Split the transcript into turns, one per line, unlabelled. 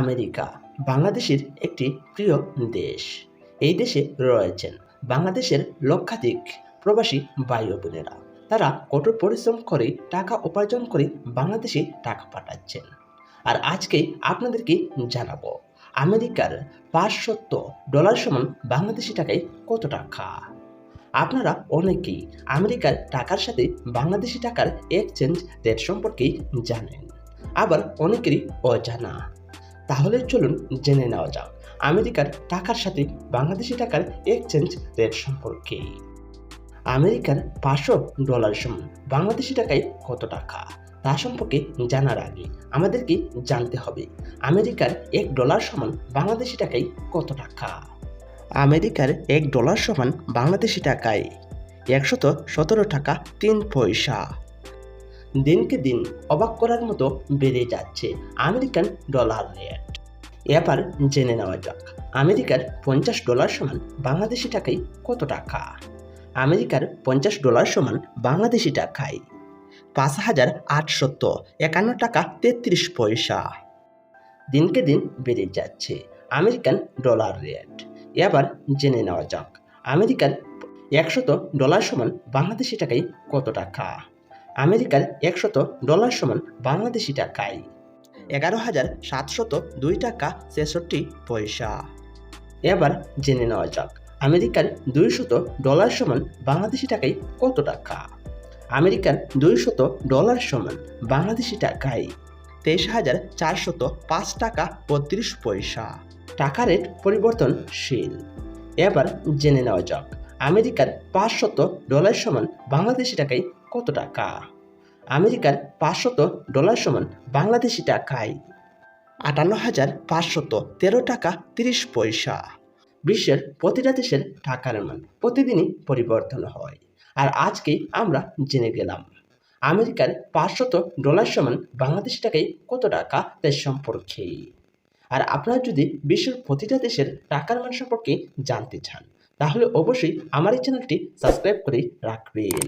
America, বাংলাদেশের একটি প্রিয় দেশ। এই দেশে রয়েছেন বাংলাদেশের লক্ষাধিক প্রবাসী ভাই বোনেরা। তারা কঠোর পরিশ্রম করে টাকা উপার্জন করে বাংলাদেশে টাকা পাঠাচ্ছেন। আর আজকে আপনাদেরকে জানাব, আমেরিকার পাঁচশত ডলার সমান বাংলাদেশি টাকায় কত টাকা? আপনারা অনেকেই আমেরিকার টাকার সাথে বাংলাদেশি টাকার এক্সচেঞ্জ রেট সম্পর্কে জানেন। আবার অনেকেরই অজানা। তাহলে চলুন জেনে নেওয়া যাক। আমেরিকার টাকার সাথে বাংলাদেশি টাকার এক্সচেঞ্জ রেট সম্পর্কে। আমেরিকার পাঁচশো ডলার সমান বাংলাদেশি টাকায় কত টাকা? তা সম্পর্কে জানার আগে আমাদেরকে জানতে হবে, আমেরিকার এক ডলার সমান বাংলাদেশি টাকায় কত টাকা? আমেরিকার এক ডলার সমান বাংলাদেশি টাকায় একশত সতেরো টাকা তিন পয়সা। দিনকে দিন অবাক করার মতো বেড়ে যাচ্ছে আমেরিকান ডলার রেট। এবার জেনে নেওয়া যাক, আমেরিকার পঞ্চাশ ডলার সমান বাংলাদেশি টাকায় কত টাকা? আমেরিকার পঞ্চাশ ডলার সমান বাংলাদেশি টাকায় পাঁচ হাজার আটশত একান্ন টাকা তেত্রিশ পয়সা। দিনকে দিন বেড়ে যাচ্ছে আমেরিকান ডলার রেট। এবার জেনে নেওয়া যাক, আমেরিকার একশত ডলার সমান বাংলাদেশি টাকায় কত টাকা? আমেরিকার একশত ডলার সমান বাংলাদেশি টাকায়। এগারো হাজার সাতশত দুই টাকা ছেষট্টি পয়সা। এবার জেনে নেওয়া যাক, আমেরিকার দুইশত ডলার সমান বাংলাদেশি টাকায় কত টাকা? আমেরিকার দুইশত ডলার সমান বাংলাদেশি টাকায় তেইশ হাজার চারশত পাঁচ টাকা বত্রিশ পয়সা। টাকা রেট পরিবর্তনশীল। এবার জেনে নেওয়া যাক আমেরিকার পাঁচশত ডলার সমান বাংলাদেশি টাকায় কত টাকা? আমেরিকার পাঁচশত ডলার সমান বাংলাদেশি টাকায় আটান্ন হাজার পাঁচশত তেরো টাকা তিরিশ পয়সা। বিশ্বের প্রতিটা দেশের টাকার মান প্রতিদিনই পরিবর্তন হয়। আর আজকে আমরা জেনে গেলাম, আমেরিকার পাঁচশত ডলার সমান বাংলাদেশি টাকায় কত টাকা দেশ সম্পর্কে। আর আপনারা যদি বিশ্বের প্রতিটা দেশের টাকার মান সম্পর্কে জানতে চান তাহলে অবশ্যই আমার এই চ্যানেলটি সাবস্ক্রাইব করে রাখবেন।